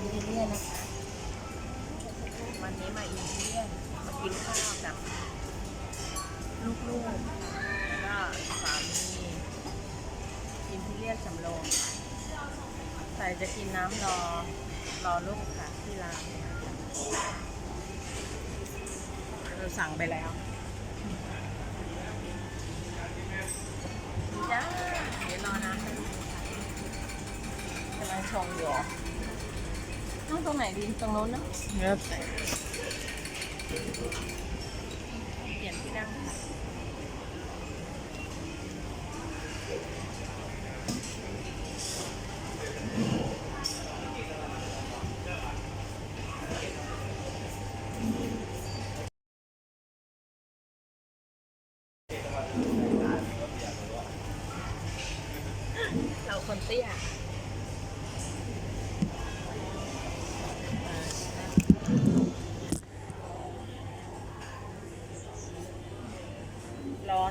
อินเดียนะคะ วันนี้มาอินเดียมากินข้าวกับลูกๆแล้วก็สามีอินเดียสำโรงใส่จะกินน้ำรอรอลูกค่ะที่ร้านเราสั่งไปแล้วจ้าเดี๋ยวรอน้ำแป๊บนึงค่ะกำลังชงอยู่ ต้องตรงไหนดีตรงโน้นเนอะแล้วแต่เปลี่ยนที่นั่งค่ะ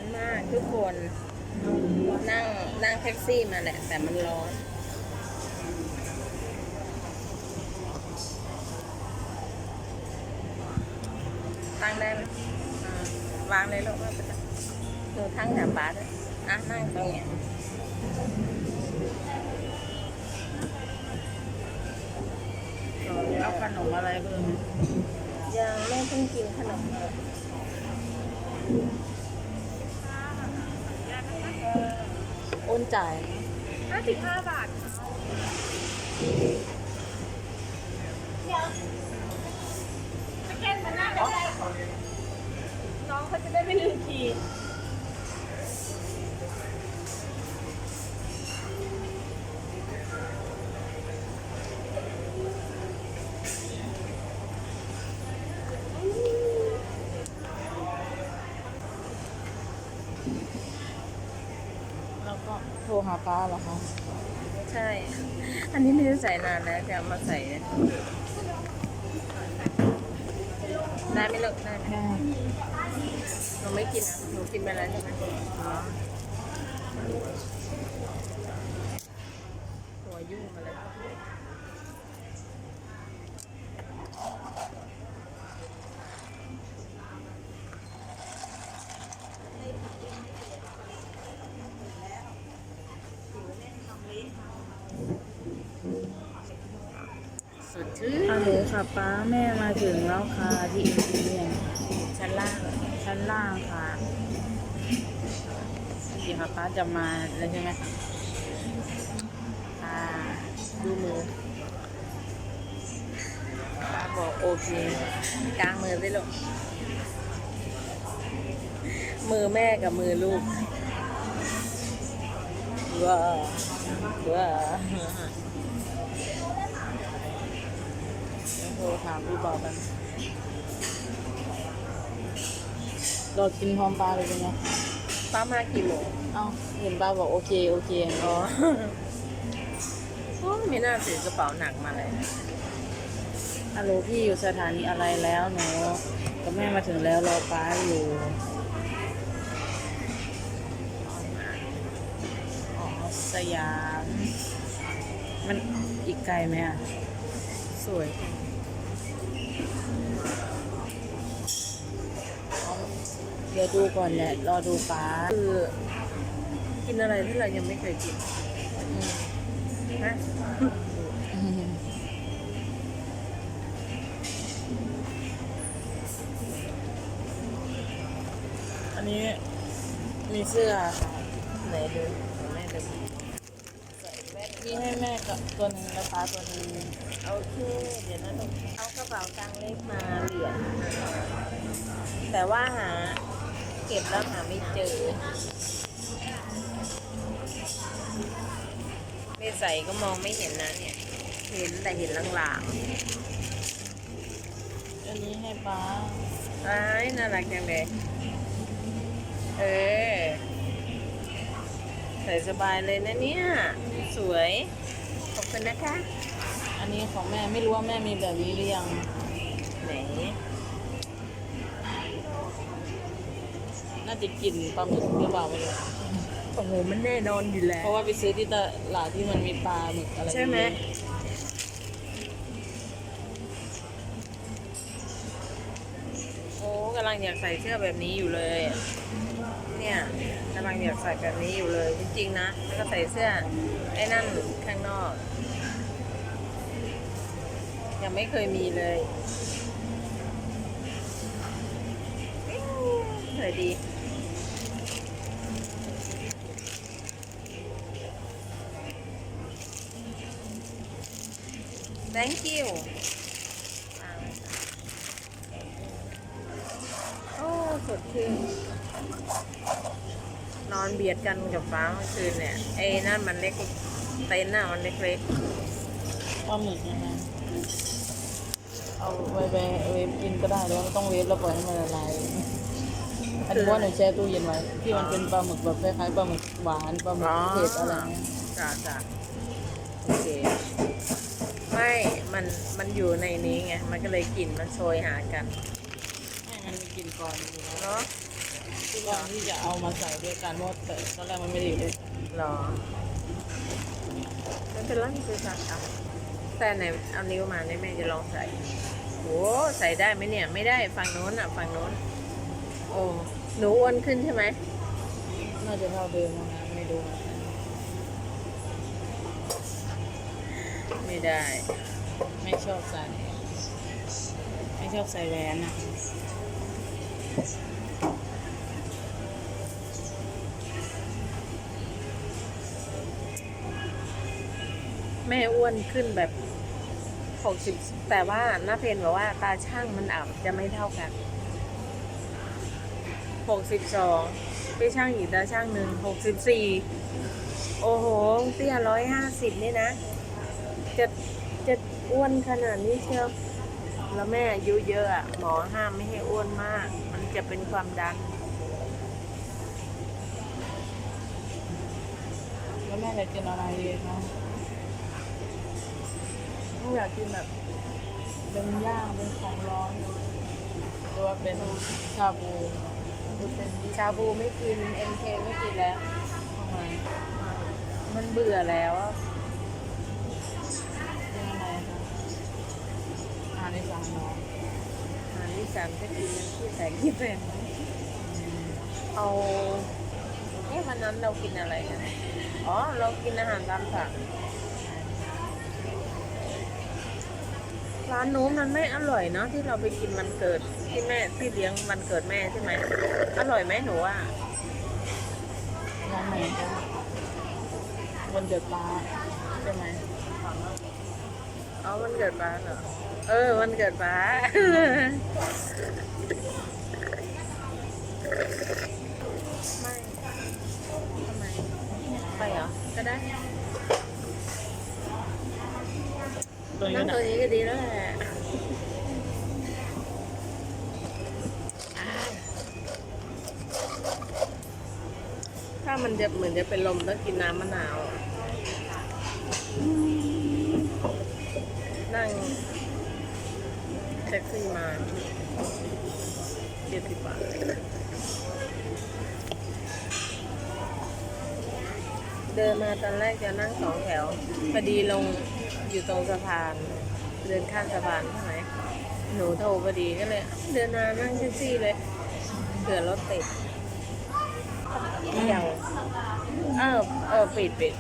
อนมากทุกคน นั่งนั่งแท็กซี่มาแหละ แต่มันร้อน ตั้งได้ไหมวางเลยลูกว่าไปตั้งดูทั้งแถวบาสด้วยอะนั่งตรงเนี้ยเอาขนมอะไรเพิ่มยังไม่เพิ่งกินขนมเลย อ้นจ่าย55 บาทค่ะเดี๋ยวสแกนมันน่าจะได้น้องเขาจะได้ไม่ลืมคีย์าป้าเหรอคะใช่ อันนี้ไม่ได้ใส่นานแล้วจะเอามาใส่ได้ไหมลูกได้ไหมได้หนูไม่กินอะหนูกินไปแล้วใช่ไหมอ๋อหัวยุ่งมาเลย สดชื่น ฮัล โหลค่ะป้าแม่มาถึงแล้วค่ะที่อินเดียชั้นล่างชั้นล่างค่ะเดีค่ะป้าจะมาแล้วใช่ไหมคะอ่าดูมือป้าบอกโอเคกลางมือสิลูกมือแม่กับมือลูกว้าวว้าว โทรถามพี่บอกกันเรากินพร้อมปลาเลยเป็นไงป้ามากี่โมงเอ้าเห็นป้าบอกโอเคโอเคอ๋อโอ้ไม่น่าถือกระเป๋าหนักมาเลยฮัลโหลพี่อยู่สถานีอะไรแล้วหนูกับแม่มาถึงแล้วรอป้าอยู่อ๋อสยาม มันอีกไกลไหมอะ สวย ดี๋ยวดูก่อนแหละรอดูป้าคือกินอะไรที่เรายังไม่เคยกินฮะอันนี้มีเสื้อค่ะไหนดูแม่ดูนี่ให้แม่กับตัวหนึงแล้วป้าตัวหนึงโอเคเดี๋ยวนะลูกเอากระเป๋าตังค์เล็กมาเหรียญแต่ว่าหา เก็บแล้วหาไม่เจอไม่ใส่ก็มองไม่เห็นนะเนี่ย เห็นแต่เห็นลางอันนี้ให้ป้าๆอ้ายน่ารักจังเลย เออ ใส่สบายเลยนะเนี่ย สวย ขอบคุณนะคะ อันนี้ของแม่ไม่รู้ว่าแม่มีแบบนี้หรือยัง ไหน น่าจะกลิ่นปลาหมึกหรือเปล่าไม่รู้โอ้โหมันแน่นอนอยู่แล้วเพราะว่าไปซื้อที่ตลาดที่มันมีปลาหมึกอะไรใช่ไหมโอ้กำลังอยากใส่เสื้อแบบนี้อยู่เลยเนี่ยกำลังอยากใส่แบบนี้อยู่เลย จริงๆนะแล้วก็ใส่เสื้อไอ้นั่นข้างนอก ยังไม่เคยมีเลยเอ๊ะสวยดี thank you โอ้สดชื่นนอนเบียดกันกับฟ้าเมื่อคืนเนี่ยไอ้นั่นมันเล็กเต็นท์น่ะมันเล็กปลาหมึกนะคะเอาไว้เวฟกินก็ได้หรือว่าไม่ต้องเวฟแล้วปล่อยให้มันละลายอันนี้ว่าหนูแช่ตู้เย็นไว้ที่มันเป็นปลาหมึกแบบคล้ายๆปลาหมึกหวานปลาหมึกเผ็ดอะไรเงี้ยๆจ้าจ้าโอเค ไม่ มัน มันอยู่ในนี้ไง มันก็เลยกลิ่นมันโชยหากันให้มันมีกลินก่อนอยู่แล้วเนาะก่อนที่จะเอามาใส่ด้วยกันเพราะแต่ตอนแรกมันไม่ได้อยู่ด้วยกันหรอไม่เป็นไรคือจ้าค่ะแต่ไหนเอานิ้วมาเนี่ยแม่จะลองใส่โอ้ใส่ได้ไหมเนี่ย ไม่ได้ฝั่งโน้นอะฝั่งโน้น โอ้ หนูอ้วนขึ้นใช่ไหมน่าจะเท่าเดิมนะไม่ดูนะ ไม่ได้ ไม่ชอบใส่ ไม่ชอบใส่แหวนอะแม่อ้วนขึ้นแบบหกสิบแต่ว่าหน้าเพนบอกว่าตาช่างมันอาจจะไม่เท่ากันหกสิบสองไปช่างอีกตาช่างหนึ่งหกสิบสี่โอ้โห เตี้ยร้อยห้าสิบนี่นะ จะจะอ้วนขนาดนี้เชียวแล้วแม่อายุเยอะอะหมอห้ามไม่ให้อ้วนมาก มันจะเป็นความดัน แล้วแม่อยากกินอะไรดีคะลูกอยากกินแบบเป็นย่างเป็นของร้อนหรือว่าเป็นชาบูหรือเป็นชาบูไม่กินเอ็มเคไม่กินแล้วทำไมมันเบื่อแล้วอะ เป็นอะไรคะอาหารในสามน้องอาหารที่สามจะกินที่ใส่กี่เป็นเอาเอ๊ะวันนั้นเรากินอะไรกันอ๋อ เรากินอาหารตามสั่งร้านนู้นมันไม่อร่อยเนาะที่เราไปกินวันเกิดที่แม่ที่เลี้ยงวันเกิดแม่ใช่ไหมอร่อยไหมหนูว่าน้องไหนคะวันเกิดปลาใช่ไหม อ๋อวันเกิดป้าเหรอ เออวันเกิดป้าไม่ทำไมไปเหรอ ก็ได้ ตัวนี้นั่งนะตัวนี้ก็ดีแล้วแหละถ้ามันจะเหมือนจะเป็นลมต้องกินน้ำมะนาว นั่งแท็กซี่มาเจ็ดสิบบาทเดินมาตอนแรกจะนั่งสองแถวพอดีลงอยู่ตรงสะพาน เดินข้ามสะพานใช่ไหมหนูโทรพอดีก็เลย เดินมานั่งแท็กซี่เลยเผื่อรถติดเดียวเออเออปิดปิด